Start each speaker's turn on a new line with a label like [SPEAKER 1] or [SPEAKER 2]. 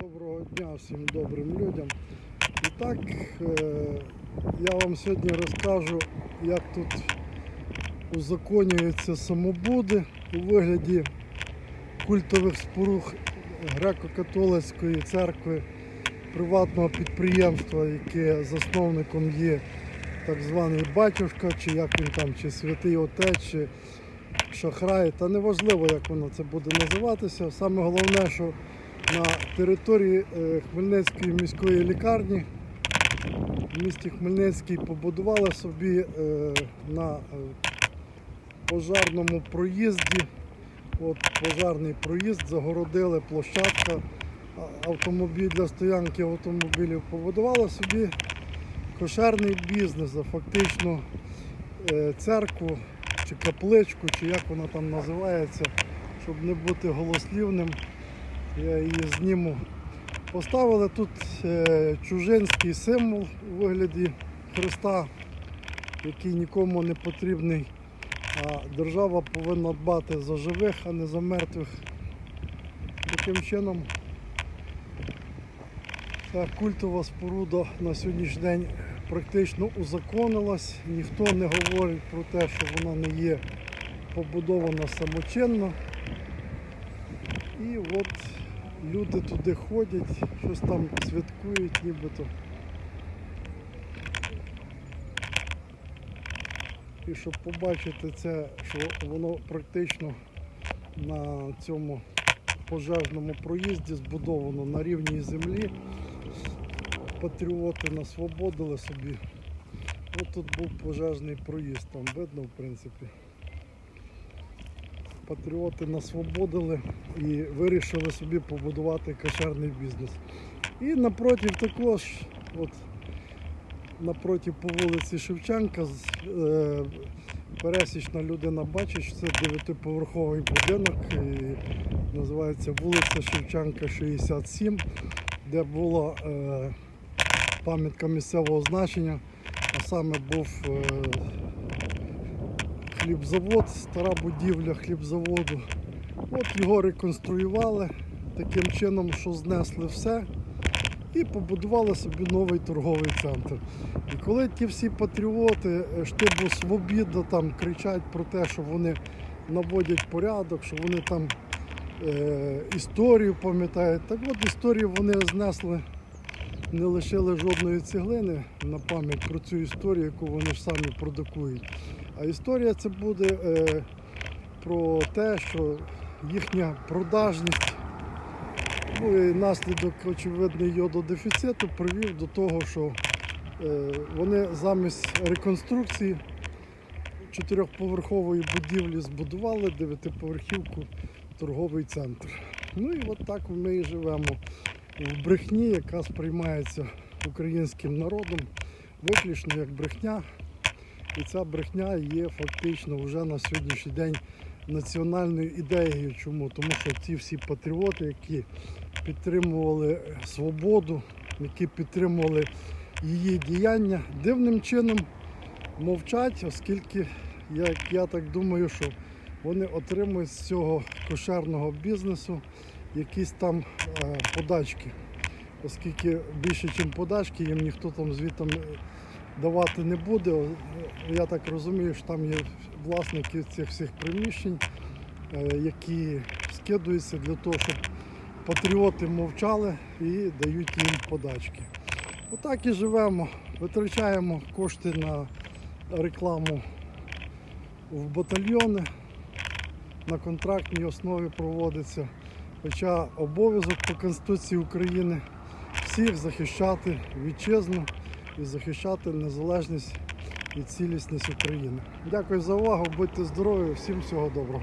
[SPEAKER 1] Доброго дня всім добрим людям. І так, е, я вам сьогодні розкажу, як тут узаконюються самобуди у вигляді культових споруг греко-католицької церкви приватного підприємства, яке засновником є так званий батюшка, чи як він там, чи святий отець, чи шахрай. Та неважливо, як воно це буде називатися. Саме головне, що на території е, Хмельницької міської лікарні в місті Хмельницький побудували собі е, на е, пожарному проїзді. От пожарний проїзд, загородили площадка, автомобіль для стоянки автомобілів. Побудували собі кошерний бізнес, фактично церкву чи капличку, чи як вона там називається, щоб не бути голослівним. Я її зніму. Поставили тут е, чужинський символ у вигляді Христа, який нікому не потрібний. А держава повинна дбати за живих, а не за мертвих. Таким чином ця культова споруда на сьогоднішній день практично узаконилась. Ніхто не говорить про те, що вона не є побудована самочинно. І от люди туди ходять, щось там святкують нібито. І щоб побачити це, що воно практично на цьому пожежному проїзді збудовано на рівній землі. Патріоти насвободили собі. От тут був пожежний проїзд, там видно в принципі. Патріоти насвободили і вирішили собі побудувати кошерний бізнес. І напротив також, от напротив по вулиці Шевченка, е, пересічна людина бачить, що це дев'ятиповерховий будинок, і називається вулиця Шевченка 67, де була е, пам'ятка місцевого значення, а саме був е, хлібзавод, стара будівля хлібзаводу. От його реконструювали таким чином, що знесли все і побудували собі новий торговий центр. І коли ті всі патріоти е, штибу Свобіда там кричать про те, що вони наводять порядок, що вони там е, історію пам'ятають, так от історію вони знесли, не лишили жодної цеглини на пам'ять про цю історію, яку вони ж самі продукують. А історія це буде е, про те, що їхня продажність, ну і наслідок очевидний йододефіциту привів до того, що е, вони замість реконструкції чотирьохповерхової будівлі збудували дев'ятиповерхівку торговий центр. Ну і от так ми і живемо в брехні, яка сприймається українським народом виключно як брехня. І ця брехня є фактично вже на сьогоднішній день національною ідеєю. Чому? Тому що ті всі патріоти, які підтримували свободу, які підтримували її діяння, дивним чином мовчать, оскільки як я так думаю, що вони отримують з цього кошерного бізнесу якісь там е, подачки. Оскільки більше, ніж подачки, їм ніхто там звітом давати не буде. Я так розумію, що там є власники цих всіх приміщень, е, які скидуються для того, щоб патріоти мовчали і дають їм подачки. Отак і живемо, витрачаємо кошти на рекламу в батальйони, на контрактній основі проводиться. Хоча обов'язок по Конституції України всіх захищати вітчизну і захищати незалежність і цілісність України. Дякую за увагу, будьте здорові, всім всього доброго.